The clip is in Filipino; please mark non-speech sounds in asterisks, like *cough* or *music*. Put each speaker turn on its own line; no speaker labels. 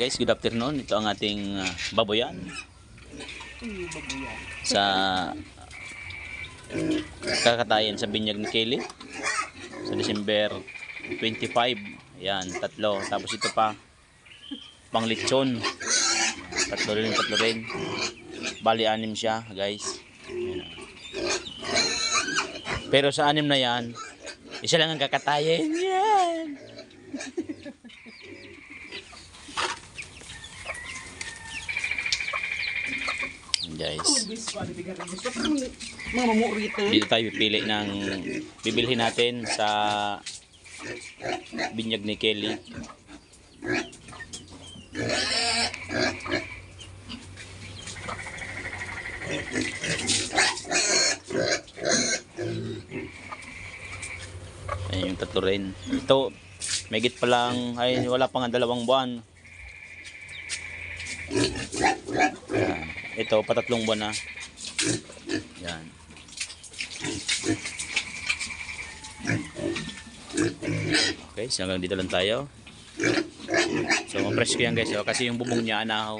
Guys, good afternoon. Ito ang ating uh, baboyan. Sa kakatayan sa binyag ni Kelly. Sa December 25. Yan, tatlo. Tapos ito pa, pang lechon. Tatlo rin, tatlo rin. Bali, anim siya, guys. Pero sa anim na yan, isa lang ang kakatayin. Yan! *laughs* Guys. Dito tayo pipili ng bibilhin natin sa binyag ni Kelly. Ayan yung tatlo rin. Ito, may pa lang, ay wala pa nga dalawang buwan. Ito, patatlong buwan na. Yan. Okay, so hanggang dito lang tayo. So, ma-press ko yan guys, oh, kasi yung bubong niya anahaw.